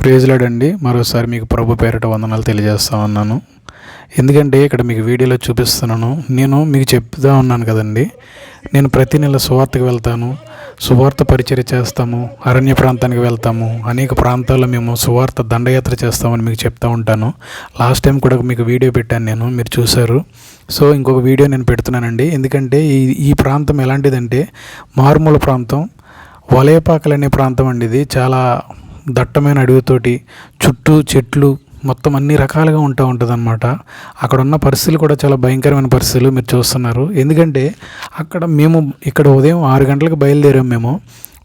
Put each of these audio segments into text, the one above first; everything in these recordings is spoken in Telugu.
ప్రేజ్లాడండి మరోసారి మీకు ప్రభు పేరిట వందనాలు తెలియజేస్తా ఉన్నాను. ఎందుకంటే ఇక్కడ మీకు వీడియోలో చూపిస్తున్నాను. నేను మీకు చెప్తా ఉన్నాను కదండి. నేను ప్రతి నెల సువార్తకు వెళ్తాను. సువార్త పరిచర్య చేస్తాము. అరణ్య ప్రాంతానికి వెళ్తాము. అనేక ప్రాంతాల్లో మేము సువార్త దండయాత్ర చేస్తామని మీకు చెప్తా ఉంటాను. లాస్ట్ టైం కూడా మీకు వీడియో పెట్టాను నేను. మీరు చూశారు. సో ఇంకొక వీడియో నేను పెడుతున్నానండి. ఎందుకంటే ఈ ఈ ప్రాంతం ఎలాంటిదంటే మారుమూల ప్రాంతం వలయపాకలు అనే ప్రాంతం అండి ఇది. చాలా దట్టమైన అడవితోటి చుట్టూ చెట్లు మొత్తం అన్ని రకాలుగా ఉంటూ ఉంటుంది అనమాట అక్కడ ఉన్న పరిస్థితులు కూడా చాలా భయంకరమైన పరిస్థితులు మీరు చూస్తున్నారు. ఎందుకంటే అక్కడ మేము ఇక్కడ ఉదయం ఆరు గంటలకు బయలుదేరాము మేము.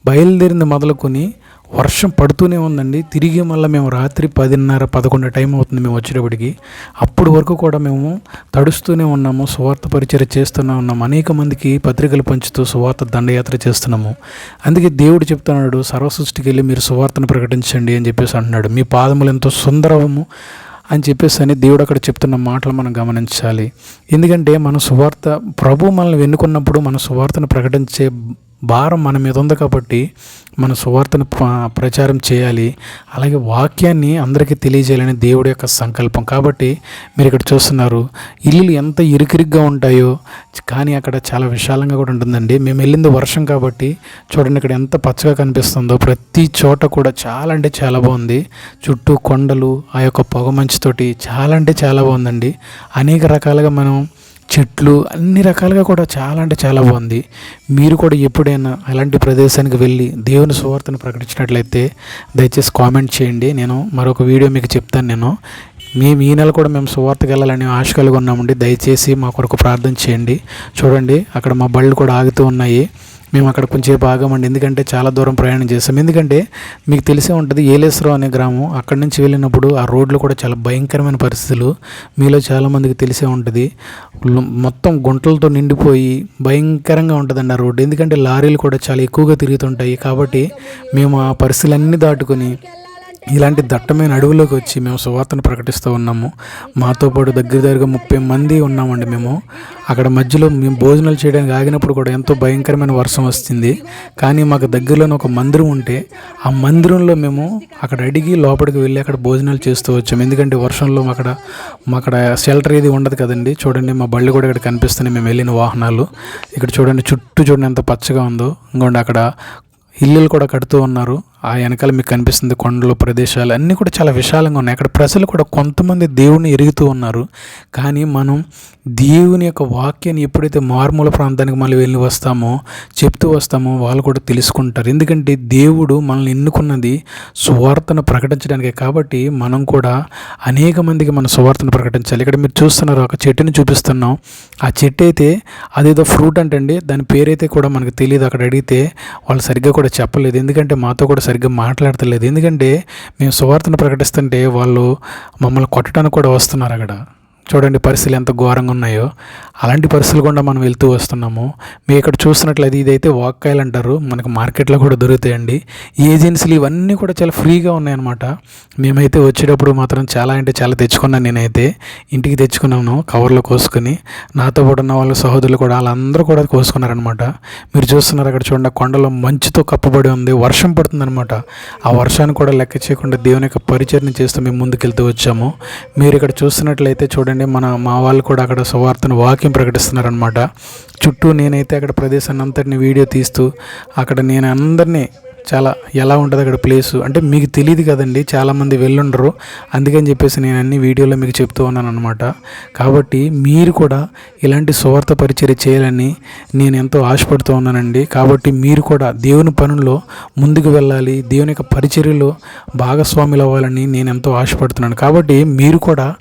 బయలుదేరింది మొదలుకొని వర్షం పడుతూనే ఉందండి. తిరిగి మళ్ళీ మేము రాత్రి పదిన్నర పదకొండు టైం అవుతుంది మేము వచ్చేటప్పటికి. అప్పుడు వరకు కూడా మేము తడుస్తూనే ఉన్నాము సువార్త పరిచయం చేస్తూనే ఉన్నాము. అనేక మందికి పత్రికలు పంచుతూ సువార్త దండయాత్ర చేస్తున్నాము. అందుకే దేవుడు చెప్తున్నాడు సర్వసృష్టికి వెళ్ళి మీరు సువార్తను ప్రకటించండి అని చెప్పేసి అంటున్నాడు. మీ పాదములు ఎంతో సుందరము అని చెప్పేసి అని దేవుడు అక్కడ చెప్తున్న మాటలు మనం గమనించాలి. ఎందుకంటే మన సువార్త ప్రభు మనల్ని వెన్నుకున్నప్పుడు మన సువార్తను ప్రకటించే భారం మన మీద ఉంది కాబట్టి మన సువార్తను ప్రచారం చేయాలి. అలాగే వాక్యాన్ని అందరికీ తెలియజేయాలని దేవుడి యొక్క సంకల్పం. కాబట్టి మీరు ఇక్కడ చూస్తున్నారు ఇల్లులు ఎంత ఇరుకిరిగ్గా ఉంటాయో కానీ అక్కడ చాలా విశాలంగా కూడా ఉంటుందండి. మేము వెళ్ళింది వర్షం కాబట్టి చూడండి ఇక్కడ ఎంత పచ్చగా కనిపిస్తుందో. ప్రతి చోట కూడా చాలా అంటే చాలా బాగుంది. చుట్టూ కొండలు ఆ యొక్క పొగ మంచుతోటి చాలా అంటే చాలా బాగుందండి. అనేక రకాలుగా మనం చెట్లు అన్ని రకాలుగా కూడా చాలా అంటే చాలా బాగుంది. మీరు కూడా ఎప్పుడైనా అలాంటి ప్రదేశానికి వెళ్ళి దేవుని సువార్తను ప్రకటించినట్లయితే దయచేసి కామెంట్ చేయండి. నేను మరొక వీడియో మీకు చెప్తాను నేను. మేము ఈ నెల కూడా మేము సువార్తకు వెళ్ళాలని ఆశ కలిగి ఉన్నామండి. దయచేసి మా కొరకు ప్రార్థన చేయండి. చూడండి అక్కడ మా బళ్ళు కూడా ఆగుతూ ఉన్నాయి. మేము అక్కడ కొంచెం ఆగామండి ఎందుకంటే చాలా దూరం ప్రయాణం చేస్తాం ఎందుకంటే మీకు తెలిసే ఉంటుంది ఏలేశ్వరం అనే గ్రామం అక్కడి నుంచి వెళ్ళినప్పుడు ఆ రోడ్లు కూడా చాలా భయంకరమైన పరిస్థితులు. మీలో చాలామందికి తెలిసే ఉంటుంది. మొత్తం గుంటలతో నిండిపోయి భయంకరంగా ఉంటుందండి ఆ రోడ్డు. ఎందుకంటే లారీలు కూడా చాలా ఎక్కువగా తిరుగుతుంటాయి. కాబట్టి మేము ఆ పరిస్థితులన్నీ దాటుకొని ఇలాంటి దట్టమైన అడవులోకి వచ్చి మేము సువార్తను ప్రకటిస్తూ ఉన్నాము. మాతో పాటు దగ్గర దగ్గరగా ముప్పై మంది ఉన్నామండి మేము. అక్కడ మధ్యలో మేము భోజనాలు చేయడానికి ఆగినప్పుడు కూడా ఎంతో భయంకరమైన వర్షం వస్తుంది. కానీ మాకు దగ్గరలోనే ఒక మందిరం ఉంటే ఆ మందిరంలో మేము అక్కడ అడిగి లోపలికి వెళ్ళి అక్కడ భోజనాలు చేస్తూ వచ్చాము. ఎందుకంటే వర్షంలో అక్కడ మా అక్కడ షెల్టర్ ఏది ఉండదు కదండి. చూడండి మా బళ్ళు కూడా ఇక్కడ కనిపిస్తున్నాయి. మేము వెళ్ళిన వాహనాలు. ఇక్కడ చూడండి చుట్టూ చూడండి ఎంత పచ్చగా ఉందో. ఇంకోండి అక్కడ ఇల్లులు కూడా కడుతూ ఉన్నారు. ఆ వెనకాల మీకు కనిపిస్తుంది కొండలు ప్రదేశాలు అన్నీ కూడా చాలా విశాలంగా ఉన్నాయి. అక్కడ ప్రజలు కూడా కొంతమంది దేవుని ఎరుగుతూ ఉన్నారు. కానీ మనం దేవుని యొక్క వాక్యాన్ని ఎప్పుడైతే మారుమూల ప్రాంతానికి మళ్ళీ వెళ్ళి వస్తామో చెప్తూ వస్తామో వాళ్ళు కూడా తెలుసుకుంటారు. ఎందుకంటే దేవుడు మనల్ని ఎన్నుకున్నది సువార్తను ప్రకటించడానికే కాబట్టి మనం కూడా అనేక మందికి మన సువార్తను ప్రకటించాలి. ఇక్కడ మీరు చూస్తున్నారు ఒక చెట్టుని చూపిస్తున్నాం. ఆ చెట్టు అయితే అదేదో ఫ్రూట్ అంటండి. దాని పేరైతే కూడా మనకు తెలియదు అక్కడ అడిగితే వాళ్ళు సరిగ్గా కూడా చెప్పలేదు. ఎందుకంటే మాతో కూడా సరిగ్గా మాట్లాడతలేదు. ఎందుకంటే మేము సువార్తను ప్రకటిస్తుంటే వాళ్ళు మమ్మల్ని కొట్టడానికి కూడా వస్తున్నారు అక్కడ. చూడండి పరిస్థితులు ఎంత ఘోరంగా ఉన్నాయో. అలాంటి పరిస్థితులు కూడా మనం వెళ్తూ వస్తున్నాము. మీరు ఇక్కడ చూసినట్లయితే ఇదైతే వాక్కాయలు అంటారు. మనకు మార్కెట్లో కూడా దొరుకుతాయండి. ఏజెన్సీలు ఇవన్నీ కూడా చాలా ఫ్రీగా ఉన్నాయన్నమాట. మేమైతే వచ్చేటప్పుడు మాత్రం చాలా అంటే చాలా తెచ్చుకున్నాను నేనైతే. ఇంటికి తెచ్చుకున్నాను కవర్లో కోసుకొని. నాతో పాటు ఉన్న వాళ్ళ సహోదరులు కూడా వాళ్ళందరూ కూడా కోసుకున్నారనమాట మీరు చూస్తున్నారు అక్కడ చూడండి కొండలో మంచుతో కప్పబడి ఉంది. వర్షం పడుతుందనమాట ఆ వర్షాన్ని కూడా లెక్క చేయకుండా దేవుని యొక్క పరిచయం చేస్తూ మేము ముందుకెళ్తూ వచ్చాము. మీరు ఇక్కడ చూస్తున్నట్లయితే చూడండి మన మా వాళ్ళు కూడా అక్కడ సువార్తను వాక్యం ప్రకటిస్తున్నారనమాట చుట్టూ నేనైతే అక్కడ ప్రదేశాన్ని అంతటిని వీడియో తీస్తూ అక్కడ నేను అందరినీ చాలా ఎలా ఉంటుంది అక్కడ ప్లేసు అంటే మీకు తెలియదు కదండి చాలామంది వెళ్ళుండరు. అందుకని చెప్పేసి నేను అన్ని వీడియోలో మీకు చెప్తూ ఉన్నాను అనమాట కాబట్టి మీరు కూడా ఇలాంటి సువార్త పరిచర్య చేయాలని నేను ఎంతో ఆశపడుతూ ఉన్నానండి. కాబట్టి మీరు కూడా దేవుని పనుల్లో ముందుకు వెళ్ళాలి దేవుని యొక్క పరిచర్యలో భాగస్వాములు అవ్వాలని నేను ఎంతో ఆశపడుతున్నాను. కాబట్టి మీరు కూడా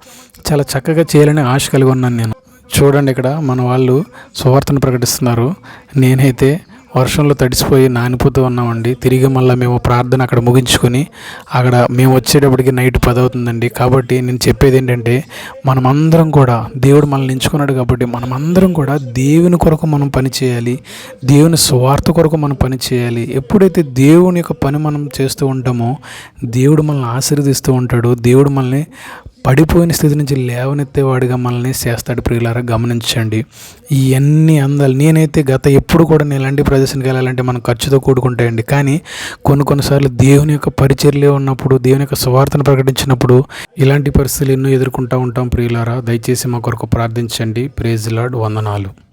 చాలా చక్కగా చేయాలని ఆశ కలిగి ఉన్నాను నేను. చూడండి ఇక్కడ మన వాళ్ళు సువార్తను ప్రకటిస్తున్నారు. నేనైతే వర్షంలో తడిసిపోయి నానిపోతూ ఉన్నామండి. తిరిగి మళ్ళీ మేము ప్రార్థన అక్కడ ముగించుకొని అక్కడ మేము వచ్చేటప్పటికి నైట్ పది అవుతుందండి కాబట్టి నేను చెప్పేది ఏంటంటే మనమందరం కూడా దేవుడు మనల్ని ఎంచుకున్నాడు కాబట్టి మనమందరం కూడా దేవుని కొరకు మనం పని చేయాలి. దేవుని స్వార్థ కొరకు మనం పని చేయాలి. ఎప్పుడైతే దేవుని యొక్క పని మనం చేస్తూ ఉంటామో దేవుడు మనల్ని ఆశీర్వదిస్తూ ఉంటాడు. దేవుడు మనల్ని పడిపోయిన స్థితి నుంచి లేవనెత్తేవాడిగా మనల్ని చేస్తాడు ప్రియులారా గమనించండి. ఇవన్నీ అందాలు నేనైతే గత ఎప్పుడు కూడా నేను ఇలాంటి ప్రదర్శనకి వెళ్ళాలంటే మనం ఖర్చుతో కూడుకుంటాయండి కానీ కొన్ని కొన్నిసార్లు దేవుని యొక్క పరిచర్లే ఉన్నప్పుడు దేవుని యొక్క సువార్తను ప్రకటించినప్పుడు ఇలాంటి పరిస్థితులు ఎన్నో ఎదుర్కొంటూ ఉంటాం ప్రియులారా. దయచేసి మా కొరకు ప్రార్థించండి. ప్రేజ్ లాడ్ వందనాలు.